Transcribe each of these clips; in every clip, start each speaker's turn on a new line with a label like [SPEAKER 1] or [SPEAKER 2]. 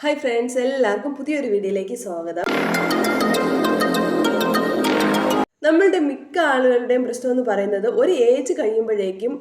[SPEAKER 1] Hi friends എല്ലാവർക്കും പുതിയൊരു വീഡിയോയിലേക്ക് സ്വാഗതം. നമ്മളുടെ മിക്ക ആളുകളുടെയും പ്രശ്നം എന്ന് പറയുന്നത് ഒരു ഏജ് കഴിയുമ്പോഴേക്കും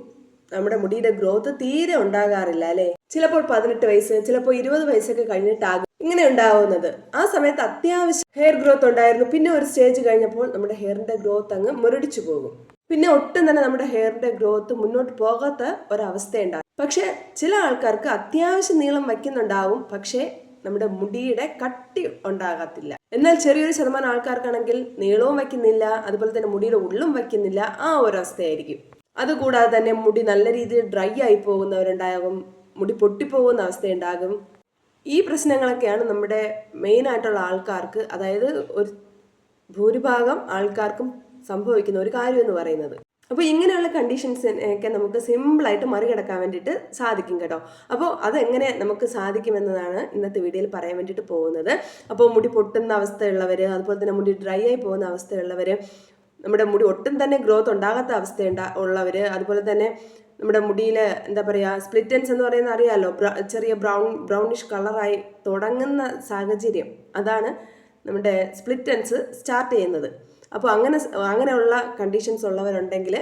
[SPEAKER 1] നമ്മുടെ മുടിയുടെ ഗ്രോത്ത് തീരെ ഉണ്ടാകാറില്ല അല്ലേ? ചിലപ്പോൾ പതിനെട്ട് വയസ്സ് ചിലപ്പോൾ ഇരുപത് വയസ്സൊക്കെ കഴിഞ്ഞിട്ടാകും ഇങ്ങനെ ഉണ്ടാവുന്നത്. ആ സമയത്ത് അത്യാവശ്യം ഹെയർ ഗ്രോത്ത് ഉണ്ടായിരുന്നു. പിന്നെ ഒരു സ്റ്റേജ് കഴിഞ്ഞപ്പോൾ നമ്മുടെ ഹെയറിന്റെ ഗ്രോത്ത് അങ്ങ് മുരടിച്ചു പോകും. പിന്നെ ഒട്ടും തന്നെ നമ്മുടെ ഹെയറിന്റെ ഗ്രോത്ത് മുന്നോട്ട് പോകാത്ത ഒരവസ്ഥയുണ്ടാകും പക്ഷെ ചില ആൾക്കാർക്ക് അത്യാവശ്യം നീളം വയ്ക്കുന്നുണ്ടാവും. പക്ഷേ നമ്മുടെ മുടിയുടെ കട്ടി ഉണ്ടാകത്തില്ല. എന്നാൽ ചെറിയൊരു ശതമാനം ആൾക്കാർക്കാണെങ്കിൽ നീളവും വയ്ക്കുന്നില്ല അതുപോലെ തന്നെ മുടിയുടെ ഉള്ളും വയ്ക്കുന്നില്ല ആ ഒരു അവസ്ഥയായിരിക്കും അതുകൂടാതെ തന്നെ മുടി നല്ല രീതിയിൽ ഡ്രൈ ആയി പോകുന്നവരുണ്ടാകും മുടി പൊട്ടിപ്പോകുന്ന അവസ്ഥയുണ്ടാകും. ഈ പ്രശ്നങ്ങളൊക്കെയാണ് നമ്മുടെ മെയിൻ ആയിട്ടുള്ള ആൾക്കാർക്ക് അതായത് ഒരു ഭൂരിഭാഗം ആൾക്കാർക്കും സംഭവിക്കുന്ന ഒരു കാര്യം എന്ന് പറയുന്നത്. അപ്പോൾ ഇങ്ങനെയുള്ള കണ്ടീഷൻസ് ഒക്കെ നമുക്ക് സിമ്പിളായിട്ട് മറികടക്കാൻ വേണ്ടിയിട്ട് സാധിക്കും കേട്ടോ. അപ്പോൾ അതെങ്ങനെ നമുക്ക് സാധിക്കുമെന്നതാണ് ഇന്നത്തെ വീഡിയോയിൽ പറയാൻ വേണ്ടിയിട്ട് പോകുന്നത്. അപ്പോൾ മുടി പൊട്ടുന്ന അവസ്ഥയുള്ളവർ അതുപോലെ തന്നെ മുടി ഡ്രൈ ആയി പോകുന്ന അവസ്ഥയുള്ളവർ നമ്മുടെ മുടി ഒട്ടും തന്നെ ഗ്രോത്ത് ഉണ്ടാകാത്ത അവസ്ഥ ഉള്ളവർ അതുപോലെ തന്നെ നമ്മുടെ മുടിയിൽ എന്താ പറയുക സ്പ്ലിറ്റൻസ് എന്ന് പറയുന്നത് അറിയാമല്ലോ ചെറിയ ബ്രൗൺ ബ്രൗണിഷ് കളറായി തുടങ്ങുന്ന സാഹചര്യം. അതാണ് നമ്മുടെ സ്പ്ലിറ്റൻസ് സ്റ്റാർട്ട് ചെയ്യുന്നത്. അപ്പോൾ അങ്ങനെ അങ്ങനെയുള്ള കണ്ടീഷൻസ് ഉള്ളവരുണ്ടെങ്കിൽ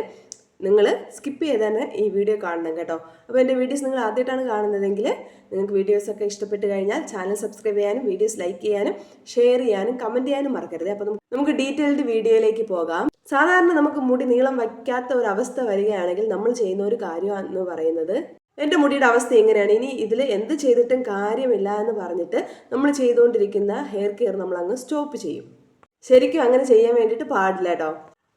[SPEAKER 1] നിങ്ങൾ സ്കിപ്പ് ചെയ്ത് തന്നെ ഈ വീഡിയോ കാണണം കേട്ടോ. അപ്പോൾ എന്റെ വീഡിയോസ് നിങ്ങൾ ആദ്യമായിട്ടാണ് കാണുന്നതെങ്കിൽ നിങ്ങൾക്ക് വീഡിയോസൊക്കെ ഇഷ്ടപ്പെട്ട് കഴിഞ്ഞാൽ ചാനൽ സബ്സ്ക്രൈബ് ചെയ്യാനും വീഡിയോസ് ലൈക്ക് ചെയ്യാനും ഷെയർ ചെയ്യാനും കമന്റ് ചെയ്യാനും മറക്കരുത്. അപ്പോൾ നമുക്ക് ഡീറ്റെയിൽഡ് വീഡിയോയിലേക്ക് പോകാം. സാധാരണ നമുക്ക് മുടി നീളം വയ്ക്കാത്ത ഒരു അവസ്ഥ വരികയാണെങ്കിൽ നമ്മൾ ചെയ്യുന്ന ഒരു കാര്യം എന്ന് പറയുന്നത് എന്റെ മുടിയുടെ അവസ്ഥ എങ്ങനെയാണ്? ഇനി ഇതിൽ എന്ത് ചെയ്തിട്ടും കാര്യമില്ല എന്ന് പറഞ്ഞിട്ട് നമ്മൾ ചെയ്തുകൊണ്ടിരിക്കുന്ന ഹെയർ കെയർ നമ്മൾ അങ്ങ് സ്റ്റോപ്പ് ചെയ്യും. ശരിക്കും അങ്ങനെ ചെയ്യാൻ വേണ്ടിയിട്ട് പാടില്ല കേട്ടോ.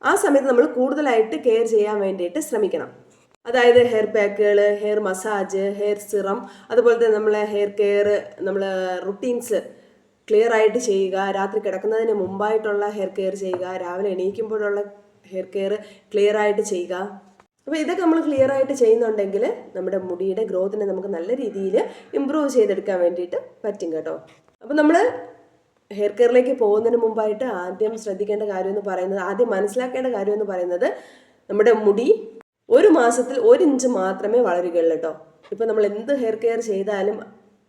[SPEAKER 1] ആ സമയത്ത് നമ്മൾ കൂടുതലായിട്ട് കെയർ ചെയ്യാൻ വേണ്ടിയിട്ട് ശ്രമിക്കണം. അതായത് ഹെയർ പാക്കുകൾ ഹെയർ മസാജ് ഹെയർ സിറം അതുപോലെ തന്നെ നമ്മളെ ഹെയർ കെയർ നമ്മൾ റുട്ടീൻസ് ക്ലിയർ ആയിട്ട് ചെയ്യുക രാത്രി കിടക്കുന്നതിന് മുമ്പായിട്ടുള്ള ഹെയർ കെയർ ചെയ്യുക രാവിലെ എണീക്കുമ്പോഴുള്ള ഹെയർ കെയർ ക്ലിയർ ആയിട്ട് ചെയ്യുക. അപ്പോൾ ഇതൊക്കെ നമ്മൾ ക്ലിയർ ആയിട്ട് ചെയ്യുന്നുണ്ടെങ്കിൽ നമ്മുടെ മുടിയുടെ ഗ്രോത്തിനെ നമുക്ക് നല്ല രീതിയിൽ ഇമ്പ്രൂവ് ചെയ്തെടുക്കാൻ വേണ്ടിയിട്ട് പറ്റും കേട്ടോ. അപ്പോൾ നമ്മൾ ഹെയർ കെയറിലേക്ക് പോകുന്നതിന് മുമ്പായിട്ട് ആദ്യം ശ്രദ്ധിക്കേണ്ട കാര്യം എന്ന് പറയുന്നത് ആദ്യം മനസ്സിലാക്കേണ്ട കാര്യം എന്ന് പറയുന്നത് നമ്മുടെ മുടി ഒരു മാസത്തിൽ ഒരു ഇഞ്ച് മാത്രമേ വളരുകയുള്ളൂ കേട്ടോ. ഇപ്പം നമ്മൾ എന്ത് ഹെയർ കെയർ ചെയ്താലും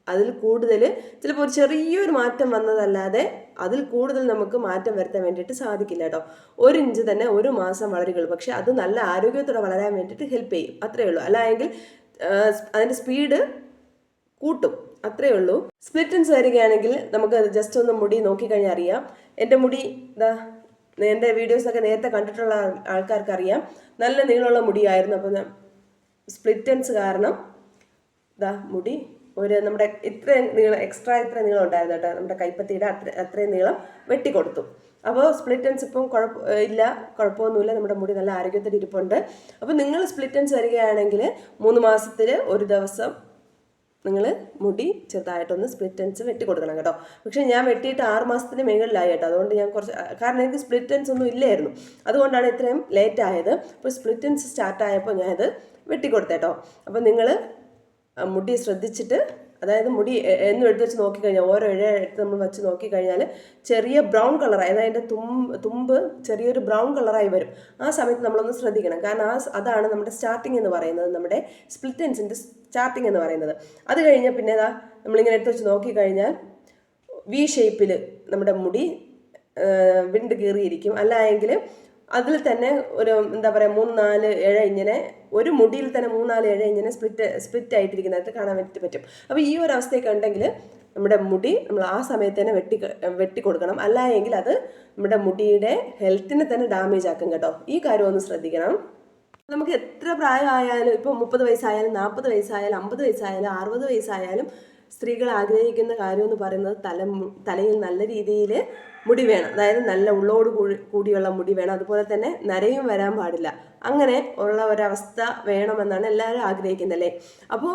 [SPEAKER 1] അതിൽ കൂടുതൽ ചിലപ്പോൾ ഒരു ചെറിയൊരു മാറ്റം വന്നതല്ലാതെ അതിൽ കൂടുതൽ നമുക്ക് മാറ്റം വരുത്താൻ വേണ്ടിയിട്ട് സാധിക്കില്ല കേട്ടോ. ഒരു ഇഞ്ച് തന്നെ ഒരു മാസം വളരുകയുള്ളൂ. പക്ഷേ അത് നല്ല ആരോഗ്യത്തോടെ വളരാൻ വേണ്ടിയിട്ട് ഹെൽപ്പ് ചെയ്യും. അത്രയേ ഉള്ളൂ. അല്ല എങ്കിൽ അതിന്റെ സ്പീഡ് കൂട്ടും. അത്രയേ ഉള്ളൂ. സ്പ്ലിറ്റൻസ് വരികയാണെങ്കിൽ നമുക്ക് ജസ്റ്റ് ഒന്ന് മുടി നോക്കിക്കഴിഞ്ഞാൽ അറിയാം. എന്റെ മുടി ഇതാ എന്റെ വീഡിയോസൊക്കെ നേരത്തെ കണ്ടിട്ടുള്ള ആൾക്കാർക്ക് അറിയാം. നല്ല നീളമുള്ള മുടിയായിരുന്നു. അപ്പോൾ സ്പ്ലിറ്റൻസ് കാരണം ഇതാ മുടി ഒരു നമ്മുടെ ഇത്രയും നീളം എക്സ്ട്രാ ഇത്ര നീളം ഉണ്ടായിരുന്നു കേട്ടോ. നമ്മുടെ കൈപ്പത്തിയുടെ അത്ര അത്രയും നീളം വെട്ടിക്കൊടുത്തു. അപ്പോൾ സ്പ്ലിറ്റൻസ് ഇപ്പം കുഴപ്പ ഇല്ല കുഴപ്പമൊന്നുമില്ല. നമ്മുടെ മുടി നല്ല ആരോഗ്യത്തിൽ ഇരിപ്പുണ്ട്. അപ്പോൾ നിങ്ങൾ സ്പ്ലിറ്റൻസ് വരികയാണെങ്കിൽ മൂന്ന് മാസത്തിൽ ഒരു ദിവസം നിങ്ങൾ മുടി ചെറുതായിട്ടൊന്ന് സ്പ്ലിറ്റ് എൻസ് വെട്ടി കൊടുക്കണം കേട്ടോ. പക്ഷേ ഞാൻ വെട്ടിയിട്ട് ആറ് മാസത്തിന് മുകളിലായി കേട്ടോ. അതുകൊണ്ട് ഞാൻ കുറച്ച് കാരണം എനിക്ക് സ്പ്ലിറ്റ് എൻസ് ഒന്നും ഇല്ലായിരുന്നു. അതുകൊണ്ടാണ് ഇത്രയും ലേറ്റ് ആയത്. അപ്പോൾ സ്പ്ലിറ്റ് സ്റ്റാർട്ട് ആയപ്പോൾ ഞാനത് വെട്ടിക്കൊടുത്തേട്ടോ അപ്പോൾ നിങ്ങൾ മുടി ശ്രദ്ധിച്ചിട്ട് അതായത് മുടി എന്നും എടുത്ത് വെച്ച് നോക്കിക്കഴിഞ്ഞാൽ ഓരോ ഇഴ എടുത്ത് നമ്മൾ വെച്ച് നോക്കിക്കഴിഞ്ഞാൽ ചെറിയ ബ്രൗൺ കളറായി അതായത് അതിന്റെ തുമ്പ് തുമ്പ് ചെറിയൊരു ബ്രൗൺ കളറായി വരും. ആ സമയത്ത് നമ്മളൊന്ന് ശ്രദ്ധിക്കണം. കാരണം ആ അതാണ് നമ്മുടെ സ്റ്റാർട്ടിങ് എന്ന് പറയുന്നത് നമ്മുടെ സ്പ്ലിറ്റൻസിന്റെ സ്റ്റാർട്ടിങ് എന്ന് പറയുന്നത്. അത് കഴിഞ്ഞാൽ പിന്നെ അതാ നമ്മളിങ്ങനെ എടുത്ത് വെച്ച് നോക്കിക്കഴിഞ്ഞാൽ വി ഷേപ്പിൽ നമ്മുടെ മുടി വിണ്ട് കീറിയിരിക്കും. അല്ല എങ്കിൽ അതിൽ തന്നെ ഒരു എന്താ പറയുക മൂന്ന് നാല് ഇഴ ഇങ്ങനെ ഒരു മുടിയിൽ തന്നെ മൂന്നാൽ ഇഴ ഇങ്ങനെ സ്പ്ലിറ്റ് സ്പ്ലിറ്റ് ആയിട്ടിരിക്കുന്നതായിട്ട് കാണാൻ വേണ്ടി പറ്റും. അപ്പോൾ ഈ ഒരു അവസ്ഥയൊക്കെ ഉണ്ടെങ്കിൽ നമ്മുടെ മുടി നമ്മൾ ആ സമയത്ത് തന്നെ വെട്ടി വെട്ടി കൊടുക്കണം. അല്ല എങ്കിൽ അത് നമ്മുടെ മുടിയുടെ ഹെൽത്തിനെ തന്നെ ഡാമേജ് ആക്കും കേട്ടോ. ഈ കാര്യം ഒന്ന് ശ്രദ്ധിക്കണം. നമുക്ക് എത്ര പ്രായമായാലും ഇപ്പോൾ മുപ്പത് വയസ്സായാലും നാൽപ്പത് വയസ്സായാലും അമ്പത് വയസ്സായാലും അറുപത് വയസ്സായാലും സ്ത്രീകൾ ആഗ്രഹിക്കുന്ന കാര്യം എന്ന് പറയുന്നത് തല തലയിൽ നല്ല രീതിയിൽ മുടി വേണം. അതായത് നല്ല ഉള്ളോട് കൂടിയുള്ള മുടി വേണം. അതുപോലെ തന്നെ നരയും വരാൻ പാടില്ല. അങ്ങനെ ഉള്ള ഒരവസ്ഥ വേണമെന്നാണ് എല്ലാവരും ആഗ്രഹിക്കുന്നത് അല്ലേ? അപ്പോൾ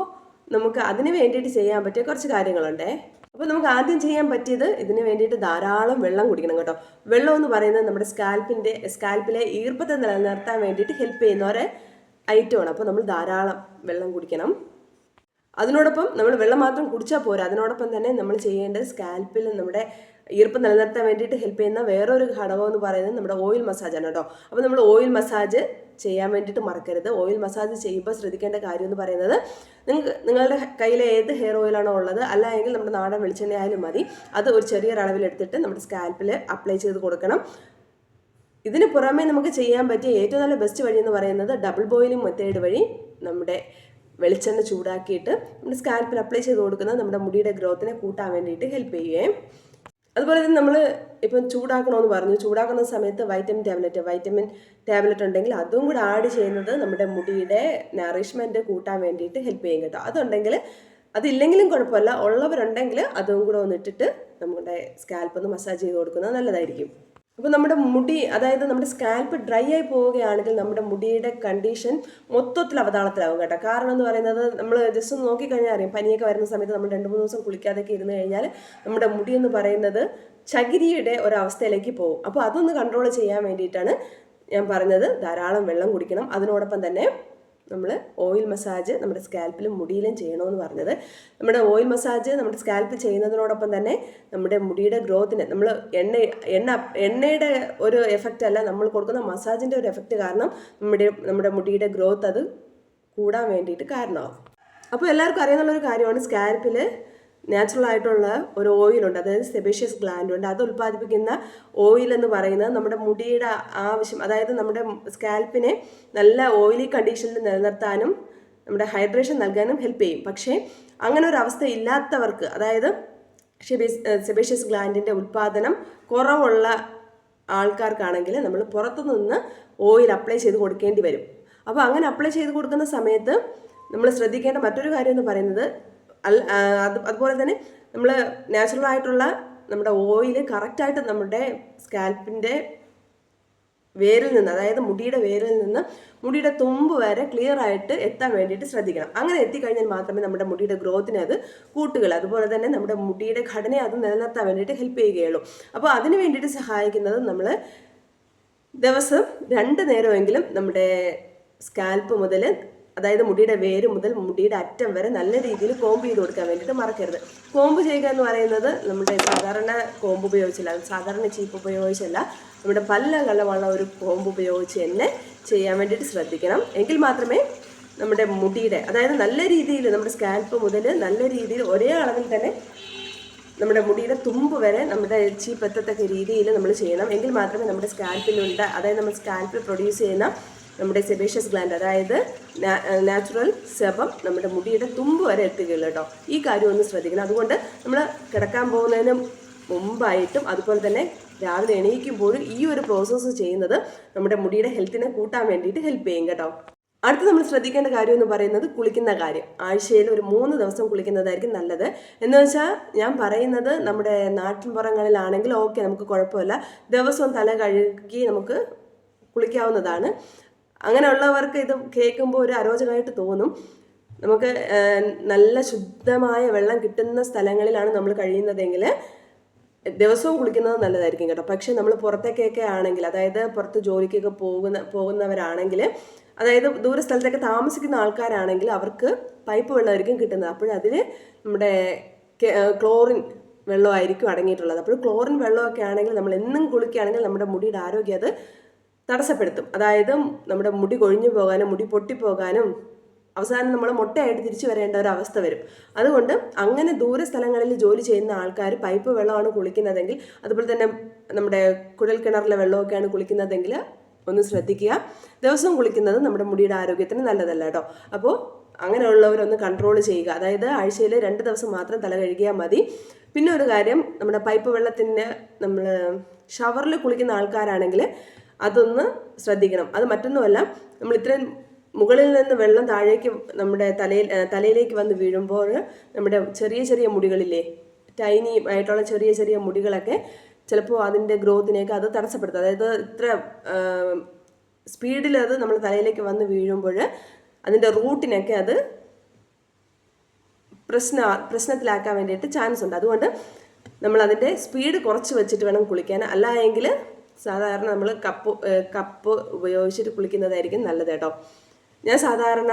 [SPEAKER 1] നമുക്ക് അതിന് വേണ്ടിയിട്ട് ചെയ്യാൻ പറ്റിയ കുറച്ച് കാര്യങ്ങളുണ്ടേ. അപ്പോൾ നമുക്ക് ആദ്യം ചെയ്യാൻ പറ്റിയത് ഇതിന് വേണ്ടിയിട്ട് ധാരാളം വെള്ളം കുടിക്കണം കേട്ടോ. വെള്ളം എന്ന് പറയുന്നത് നമ്മുടെ സ്കാൽപ്പിന്റെ സ്കാൽപ്പിലെ ഈർപ്പത്തെ നിലനിർത്താൻ വേണ്ടിയിട്ട് ഹെൽപ്പ് ചെയ്യുന്ന ഒരു ഐറ്റമാണ്. അപ്പോൾ നമ്മൾ ധാരാളം വെള്ളം കുടിക്കണം. അതിനോടൊപ്പം നമ്മൾ വെള്ളം മാത്രം കുടിച്ചാൽ പോരാ. അതിനോടൊപ്പം തന്നെ നമ്മൾ ചെയ്യേണ്ടത് സ്കാൽപ്പിൽ നമ്മുടെ ഈർപ്പം നിലനിർത്താൻ വേണ്ടിയിട്ട് ഹെൽപ്പ് ചെയ്യുന്ന വേറൊരു ഘടകം എന്ന് പറയുന്നത് നമ്മുടെ ഓയിൽ മസാജാണ് കേട്ടോ. അപ്പോൾ നമ്മൾ ഓയിൽ മസാജ് ചെയ്യാൻ വേണ്ടിയിട്ട് മറക്കരുത്. ഓയിൽ മസാജ് ചെയ്യുമ്പോൾ ശ്രദ്ധിക്കേണ്ട കാര്യം എന്ന് പറയുന്നത് നിങ്ങൾക്ക് നിങ്ങളുടെ കയ്യിൽ ഏത് ഹെയർ ഓയിലാണോ ഉള്ളത് അല്ലെങ്കിൽ നമ്മുടെ നാടൻ വെളിച്ചെണ്ണ ആയാലും മതി. അത് ഒരു ചെറിയൊരു അളവിലെടുത്തിട്ട് നമ്മുടെ സ്കാൽപ്പിൽ അപ്ലൈ ചെയ്ത് കൊടുക്കണം. ഇതിന് പുറമേ നമുക്ക് ചെയ്യാൻ പറ്റിയ ഏറ്റവും നല്ല ബെസ്റ്റ് വഴി എന്ന് പറയുന്നത് ഡബിൾ ബോയിലിംഗ് മെത്തേഡ് വഴി നമ്മുടെ വെളിച്ചെണ്ണ ചൂടാക്കിയിട്ട് നമ്മുടെ സ്കാൽപ്പിൽ അപ്ലൈ ചെയ്ത് കൊടുക്കുന്നത് നമ്മുടെ മുടിയുടെ ഗ്രോത്തിനെ കൂട്ടാൻ വേണ്ടിയിട്ട് ഹെൽപ്പ് ചെയ്യുകയും. അതുപോലെ തന്നെ നമ്മൾ ഇപ്പം ചൂടാക്കണമെന്ന് പറഞ്ഞു. ചൂടാക്കുന്ന സമയത്ത് വൈറ്റമിൻ ടാബ്ലറ്റ് വൈറ്റമിൻ ടാബ്ലറ്റ് ഉണ്ടെങ്കിൽ അതും കൂടെ ആഡ് ചെയ്യുന്നത് നമ്മുടെ മുടിയുടെ നറിഷ്മെന്റ് കൂട്ടാൻ വേണ്ടിയിട്ട് ഹെൽപ്പ് ചെയ്യും കേട്ടോ. അതുണ്ടെങ്കിൽ അതില്ലെങ്കിലും കുഴപ്പമില്ല. ഉള്ളവരുണ്ടെങ്കിൽ അതും കൂടെ ഒന്നിട്ടിട്ട് നമ്മുടെ സ്കാൽപ്പ് ഒന്ന് മസാജ് ചെയ്ത് കൊടുക്കുന്നത് നല്ലതായിരിക്കും. അപ്പോൾ നമ്മുടെ മുടി അതായത് നമ്മുടെ സ്കാൽപ്പ് ഡ്രൈ ആയി പോവുകയാണെങ്കിൽ നമ്മുടെ മുടിയുടെ കണ്ടീഷൻ മൊത്തത്തിൽ അവതാളത്തിലാവും കേട്ടോ. കാരണം എന്ന് പറയുന്നത് നമ്മൾ ജസ്റ്റ് ഒന്ന് നോക്കിക്കഴിഞ്ഞാൽ അറിയാം പനിയൊക്കെ വരുന്ന സമയത്ത് നമ്മൾ രണ്ട് മൂന്ന് ദിവസം കുളിക്കാതെയൊക്കെ ഇരുന്ന് കഴിഞ്ഞാൽ നമ്മുടെ മുടി എന്ന് പറയുന്നത് ചകിരിയുടെ ഒരവസ്ഥയിലേക്ക് പോകും. അപ്പോൾ അതൊന്ന് കൺട്രോൾ ചെയ്യാൻ വേണ്ടിയിട്ടാണ് ഞാൻ പറഞ്ഞത്. ധാരാളം വെള്ളം കുടിക്കണം. അതിനോടൊപ്പം തന്നെ നമ്മൾ ഓയിൽ മസാജ് നമ്മുടെ സ്കാൽപ്പിലും മുടിയിലും ചെയ്യണമെന്ന് പറഞ്ഞത്. നമ്മുടെ ഓയിൽ മസാജ് നമ്മുടെ സ്കാൽപ്പിൽ ചെയ്യുന്നതിനോടൊപ്പം തന്നെ നമ്മുടെ മുടിയുടെ ഗ്രോത്തിന് നമ്മൾ എണ്ണ എണ്ണ എണ്ണയുടെ ഒരു എഫക്റ്റ് അല്ല നമ്മൾ കൊടുക്കുന്ന മസാജിന്റെ ഒരു എഫക്റ്റ് കാരണം നമ്മുടെ നമ്മുടെ മുടിയുടെ ഗ്രോത്ത് അത് കൂടാൻ വേണ്ടിയിട്ട് കാരണമാകും അപ്പോൾ എല്ലാവർക്കും അറിയാവുന്നൊരു കാര്യമാണ് സ്കാൽപ്പിൽ നാച്ചുറൽ ആയിട്ടുള്ള ഒരു ഓയിലുണ്ട് അതായത് സെബേഷ്യസ് ഗ്ലാൻഡ് ഉണ്ട്. അത് ഉൽപ്പാദിപ്പിക്കുന്ന ഓയിൽ എന്ന് പറയുന്നത് നമ്മുടെ മുടിയുടെ ആവശ്യം അതായത് നമ്മുടെ സ്കാൽപ്പിനെ നല്ല ഓയിലി കണ്ടീഷനിൽ നിലനിർത്താനും നമ്മുടെ ഹൈഡ്രേഷൻ നൽകാനും ഹെൽപ്പ് ചെയ്യും. പക്ഷേ അങ്ങനെ ഒരു അവസ്ഥ ഇല്ലാത്തവർക്ക് അതായത് സെബേഷ്യസ് ഗ്ലാൻഡിന്റെ ഉൽപ്പാദനം കുറവുള്ള ആൾക്കാർക്കാണെങ്കിൽ നമ്മൾ പുറത്തുനിന്ന് ഓയിൽ അപ്ലൈ ചെയ്ത് കൊടുക്കേണ്ടി വരും. അപ്പോൾ അങ്ങനെ അപ്ലൈ ചെയ്ത് കൊടുക്കുന്ന സമയത്ത് നമ്മൾ ശ്രദ്ധിക്കേണ്ട മറ്റൊരു കാര്യം എന്ന് പറയുന്നത് അത് അതുപോലെ തന്നെ നമ്മൾ നാച്ചുറൽ ആയിട്ടുള്ള നമ്മുടെ ഓയിൽ കറക്റ്റായിട്ട് നമ്മുടെ സ്കാൽപ്പിന്റെ വേരിൽ നിന്ന് അതായത് മുടിയുടെ വേരിൽ നിന്ന് മുടിയുടെ തുമ്പ് വരെ ക്ലിയർ ആയിട്ട് എത്താൻ വേണ്ടിയിട്ട് ശ്രദ്ധിക്കണം. അങ്ങനെ എത്തിക്കഴിഞ്ഞാൽ മാത്രമേ നമ്മുടെ മുടിയുടെ ഗ്രോത്തിനെ അത് കൂട്ടുകൾ അതുപോലെ തന്നെ നമ്മുടെ മുടിയുടെ ഘടനയെ അത് നിലനിർത്താൻ വേണ്ടിയിട്ട് ഹെൽപ്പ് ചെയ്യുകയുള്ളൂ. അപ്പോൾ അതിന് വേണ്ടിയിട്ട് സഹായിക്കുന്നത് നമ്മൾ ദിവസം രണ്ട് നേരമെങ്കിലും നമ്മുടെ സ്കാൽപ്പ് മുതൽ അതായത് മുടിയുടെ വേര് മുതൽ മുടിയുടെ അറ്റം വരെ നല്ല രീതിയിൽ കോമ്പ് ചെയ്ത് കൊടുക്കാൻ വേണ്ടിയിട്ട് മറക്കരുത്. കോമ്പ് ചെയ്യുക എന്ന് പറയുന്നത് നമ്മുടെ സാധാരണ കോമ്പ് ഉപയോഗിച്ചല്ല സാധാരണ ചീപ്പ് ഉപയോഗിച്ചല്ല. നമ്മുടെ പല്ലകള്ളമുള്ള ഒരു കോമ്പ് ഉപയോഗിച്ച് തന്നെ ചെയ്യാൻ വേണ്ടിയിട്ട് ശ്രദ്ധിക്കണം. എങ്കിൽ മാത്രമേ നമ്മുടെ മുടിയുടെ അതായത് നല്ല രീതിയിൽ നമ്മുടെ സ്കാൽപ്പ് മുതൽ നല്ല രീതിയിൽ ഒരേ അളവിൽ തന്നെ നമ്മുടെ മുടിയുടെ തുമ്പ് വരെ നമ്മുടെ ചീപ്പ് എത്തത്തക്ക രീതിയിൽ നമ്മൾ ചെയ്യണം. എങ്കിൽ മാത്രമേ നമ്മുടെ സ്കാൽപ്പിലുണ്ട് അതായത് നമ്മൾ സ്കാൽപ്പിൽ പ്രൊഡ്യൂസ് ചെയ്യുന്ന നമ്മുടെ സെബേഷ്യസ് ഗ്ലാൻഡ് അതായത് നാച്ചുറൽ സെബം നമ്മുടെ മുടിയുടെ തുമ്പ് വരെ എത്തുകയുള്ളൂ കേട്ടോ. ഈ കാര്യം ഒന്ന് ശ്രദ്ധിക്കണം. അതുകൊണ്ട് നമ്മൾ കിടക്കാൻ പോകുന്നതിന് മുമ്പായിട്ടും അതുപോലെ തന്നെ രാവിലെ എണീക്കുമ്പോഴും ഈ ഒരു പ്രോസസ്സ് ചെയ്യുന്നത് നമ്മുടെ മുടിയുടെ ഹെൽത്തിനെ കൂട്ടാൻ വേണ്ടിയിട്ട് ഹെൽപ്പ് ചെയ്യും കേട്ടോ. അടുത്ത് നമ്മൾ ശ്രദ്ധിക്കേണ്ട കാര്യം എന്ന് പറയുന്നത് കുളിക്കുന്ന കാര്യം. ആഴ്ചയിൽ ഒരു മൂന്ന് ദിവസം കുളിക്കുന്നതായിരിക്കും നല്ലത്. എന്ന് വെച്ചാൽ ഞാൻ പറയുന്നത് നമ്മുടെ നാട്ടിൻപുറങ്ങളിലാണെങ്കിൽ ഓക്കെ നമുക്ക് കുഴപ്പമില്ല. ദിവസവും തല കഴുകി നമുക്ക് കുളിക്കാവുന്നതാണ്. അങ്ങനെയുള്ളവർക്ക് ഇത് കേൾക്കുമ്പോൾ ഒരു അരോചകമായിട്ട് തോന്നും. നമുക്ക് നല്ല ശുദ്ധമായ വെള്ളം കിട്ടുന്ന സ്ഥലങ്ങളിലാണ് നമ്മൾ കഴിയുന്നതെങ്കിൽ ദിവസവും കുളിക്കുന്നത് നല്ലതായിരിക്കും കേട്ടോ. പക്ഷെ നമ്മൾ പുറത്തേക്കൊക്കെ ആണെങ്കിൽ അതായത് പുറത്ത് ജോലിക്കൊക്കെ പോകുന്ന പോകുന്നവരാണെങ്കിൽ അതായത് ദൂര സ്ഥലത്തൊക്കെ താമസിക്കുന്ന ആൾക്കാരാണെങ്കിൽ അവർക്ക് പൈപ്പ് വെള്ളമായിരിക്കും കിട്ടുന്നത്. അപ്പോഴതിൽ നമ്മുടെ ക്ലോറിൻ വെള്ളമായിരിക്കും അടങ്ങിയിട്ടുള്ളത്. അപ്പോൾ ക്ലോറിൻ വെള്ളമൊക്കെ ആണെങ്കിൽ നമ്മൾ എന്നും കുളിക്കുകയാണെങ്കിൽ നമ്മുടെ മുടിയുടെ ആരോഗ്യം അത് തടസ്സപ്പെടുത്തും. അതായത് നമ്മുടെ മുടി കൊഴിഞ്ഞു പോകാനും മുടി പൊട്ടിപ്പോകാനും അവസാനം നമ്മൾ മുട്ടയായിട്ട് തിരിച്ചു വരേണ്ട ഒരു അവസ്ഥ വരും. അതുകൊണ്ട് അങ്ങനെ ദൂര സ്ഥലങ്ങളിൽ ജോലി ചെയ്യുന്ന ആൾക്കാർ പൈപ്പ് വെള്ളമാണ് കുളിക്കുന്നതെങ്കിൽ അതുപോലെ തന്നെ നമ്മുടെ കുഴൽ കിണറിലെ വെള്ളമൊക്കെയാണ് കുളിക്കുന്നതെങ്കിൽ ഒന്ന് ശ്രദ്ധിക്കുക. ദിവസവും കുളിക്കുന്നത് നമ്മുടെ മുടിയുടെ ആരോഗ്യത്തിന് നല്ലതല്ല കേട്ടോ. അപ്പോൾ അങ്ങനെയുള്ളവരൊന്ന് കൺട്രോൾ ചെയ്യുക. അതായത് ആഴ്ചയിൽ രണ്ട് ദിവസം മാത്രം തല കഴുകിയാൽ മതി. പിന്നെ ഒരു കാര്യം നമ്മുടെ പൈപ്പ് വെള്ളത്തിന്റെ നമ്മൾ ഷവറിൽ കുളിക്കുന്ന ആൾക്കാരാണെങ്കിൽ അതൊന്ന് ശ്രദ്ധിക്കണം. അത് മറ്റൊന്നുമല്ല നമ്മൾ ഇത്രയും മുകളിൽ നിന്ന് വെള്ളം താഴേക്ക് നമ്മുടെ തലയിൽ തലയിലേക്ക് വന്ന് വീഴുമ്പോൾ നമ്മുടെ ചെറിയ ചെറിയ മുടികളില്ലേ ടൈനി ആയിട്ടുള്ള ചെറിയ ചെറിയ മുടികളൊക്കെ ചിലപ്പോൾ അതിന്റെ ഗ്രോത്തിനെയൊക്കെ അത് തടസ്സപ്പെടുത്തും. അതായത് ഇത്ര സ്പീഡിൽ അത് നമ്മൾ തലയിലേക്ക് വന്ന് വീഴുമ്പോൾ അതിന്റെ റൂട്ടിനൊക്കെ അത് പ്രശ്ന പ്രശ്നത്തിലാക്കാൻ വേണ്ടിയിട്ട് ചാൻസ് ഉണ്ട്. അതുകൊണ്ട് നമ്മൾ അതിന്റെ സ്പീഡ് കുറച്ച് വെച്ചിട്ട് വേണം കുളിക്കാൻ. അല്ല എങ്കിൽ സാധാരണ നമ്മൾ കപ്പ് കപ്പ് ഉപയോഗിച്ചിട്ട് കുളിക്കുന്നതായിരിക്കും നല്ലത് കേട്ടോ. ഞാൻ സാധാരണ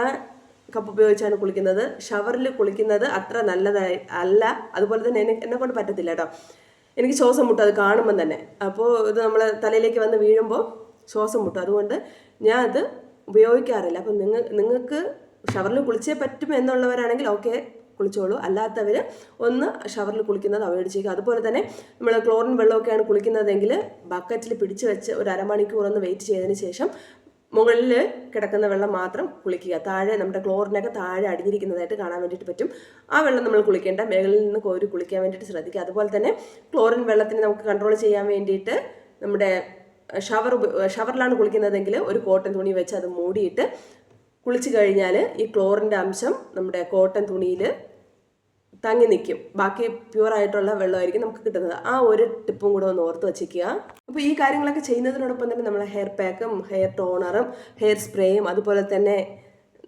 [SPEAKER 1] കപ്പ് ഉപയോഗിച്ചാണ് കുളിക്കുന്നത്. ഷവറിൽ കുളിക്കുന്നത് അത്ര നല്ലതായി അല്ല അതുപോലെ തന്നെ എനിക്ക് എന്നെ കൊണ്ട് പറ്റത്തില്ല കേട്ടോ. എനിക്ക് ശ്വാസം മുട്ടും അത് കാണുമ്പം തന്നെ. അപ്പോൾ ഇത് നമ്മൾ തലയിലേക്ക് വന്ന് വീഴുമ്പോൾ ശ്വാസം മുട്ടും. അതുകൊണ്ട് ഞാൻ അത് ഉപയോഗിക്കാറില്ല. അപ്പം നിങ്ങൾ നിങ്ങൾക്ക് ഷവറിൽ കുളിച്ചേ പറ്റും എന്നുള്ളവരാണെങ്കിൽ ഓക്കെ കുളിച്ചോളൂ. അല്ലാത്തവർ ഒന്ന് ഷവറിൽ കുളിക്കുന്നത് അവോയ്ഡ് ചെയ്യുക. അതുപോലെ തന്നെ നമ്മൾ ക്ലോറിൻ വെള്ളമൊക്കെയാണ് കുളിക്കുന്നതെങ്കിൽ ബക്കറ്റിൽ പിടിച്ചു വെച്ച് ഒരു അരമണിക്കൂർ ഒന്ന് വെയിറ്റ് ചെയ്തതിന് ശേഷം മുകളിൽ കിടക്കുന്ന വെള്ളം മാത്രം കുളിക്കുക. താഴെ നമ്മുടെ ക്ലോറിനൊക്കെ താഴെ അടിഞ്ഞിരിക്കുന്നതായിട്ട് കാണാൻ വേണ്ടിയിട്ട് പറ്റും. ആ വെള്ളം നമ്മൾ കുളിക്കേണ്ട. മേളിൽ നിന്ന് കോരി കുളിക്കാൻ വേണ്ടിയിട്ട് ശ്രദ്ധിക്കുക. അതുപോലെ തന്നെ ക്ലോറിൻ വെള്ളത്തിന് നമുക്ക് കൺട്രോൾ ചെയ്യാൻ വേണ്ടിയിട്ട് നമ്മുടെ ഷവർ ഷവറിലാണ് കുളിക്കുന്നതെങ്കിൽ ഒരു കോട്ടൺ തുണി വെച്ച് അത് മൂടിയിട്ട് കുളിച്ച് കഴിഞ്ഞാൽ ഈ ക്ലോറിന്റെ അംശം നമ്മുടെ കോട്ടൺ തുണിയിൽ തങ്ങി നിൽക്കും. ബാക്കി പ്യുവറായിട്ടുള്ള വെള്ളമായിരിക്കും നമുക്ക് കിട്ടുന്നത്. ആ ഒരു ടിപ്പും കൂടെ ഒന്ന് ഓർത്ത് വെച്ചിരിക്കുക. അപ്പോൾ ഈ കാര്യങ്ങളൊക്കെ ചെയ്യുന്നതിനോടൊപ്പം തന്നെ നമ്മുടെ ഹെയർ പാക്കും ഹെയർ ടോണറും ഹെയർ സ്പ്രേയും അതുപോലെ തന്നെ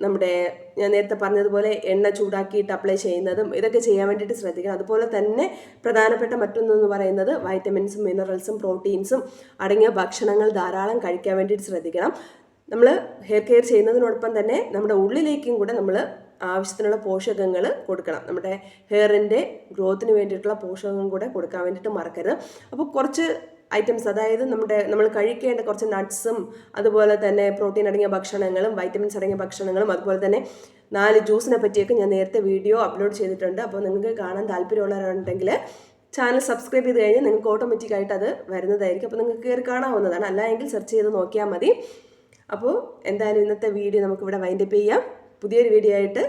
[SPEAKER 1] നമ്മുടെ ഞാൻ നേരത്തെ പറഞ്ഞതുപോലെ എണ്ണ ചൂടാക്കിയിട്ട് അപ്ലൈ ചെയ്യുന്നതും ഇതൊക്കെ ചെയ്യാൻ വേണ്ടിയിട്ട് ശ്രദ്ധിക്കണം. അതുപോലെ തന്നെ പ്രധാനപ്പെട്ട മറ്റൊന്നെന്ന് പറയുന്നത് വൈറ്റമിൻസും മിനറൽസും പ്രോട്ടീൻസും അടങ്ങിയ ഭക്ഷണങ്ങൾ ധാരാളം കഴിക്കാൻ വേണ്ടിയിട്ട് ശ്രദ്ധിക്കണം. നമ്മൾ ഹെയർ കെയർ ചെയ്യുന്നതിനോടൊപ്പം തന്നെ നമ്മുടെ ഉള്ളിലേക്കും കൂടെ നമ്മൾ ആവശ്യത്തിനുള്ള പോഷകങ്ങൾ കൊടുക്കണം. നമ്മുടെ ഹെയറിന്റെ ഗ്രോത്തിന് വേണ്ടിയിട്ടുള്ള പോഷകങ്ങൾ കൂടെ കൊടുക്കാൻ വേണ്ടിയിട്ട് മറക്കരുത്. അപ്പോൾ കുറച്ച് ഐറ്റംസ് അതായത് നമ്മുടെ നമ്മൾ കഴിക്കേണ്ട കുറച്ച് നട്ട്സും അതുപോലെ തന്നെ പ്രോട്ടീൻ അടങ്ങിയ ഭക്ഷണങ്ങളും വൈറ്റമിൻസ് അടങ്ങിയ ഭക്ഷണങ്ങളും അതുപോലെ തന്നെ നാല് ജ്യൂസിനെ പറ്റിയൊക്കെ ഞാൻ നേരത്തെ വീഡിയോ അപ്ലോഡ് ചെയ്തിട്ടുണ്ട്. അപ്പോൾ നിങ്ങൾക്ക് കാണാൻ താല്പര്യമുള്ളവരുണ്ടെങ്കിൽ ചാനൽ സബ്സ്ക്രൈബ് ചെയ്ത് കഴിഞ്ഞാൽ നിങ്ങൾക്ക് ഓട്ടോമാറ്റിക്കായിട്ട് അത് വരുന്നതായിരിക്കും. അപ്പോൾ നിങ്ങൾക്ക് കയറി കാണാവുന്നതാണ്. അല്ല സെർച്ച് ചെയ്ത് നോക്കിയാൽ മതി. അപ്പോൾ എന്തായാലും ഇന്നത്തെ വീഡിയോ നമുക്കിവിടെ വൈൻഡപ്പ് ചെയ്യാം. പുതിയൊരു വീഡിയോ ആയിട്ട്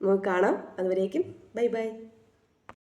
[SPEAKER 1] നമുക്ക് കാണാം. അതുവരേക്കും ബൈ ബൈ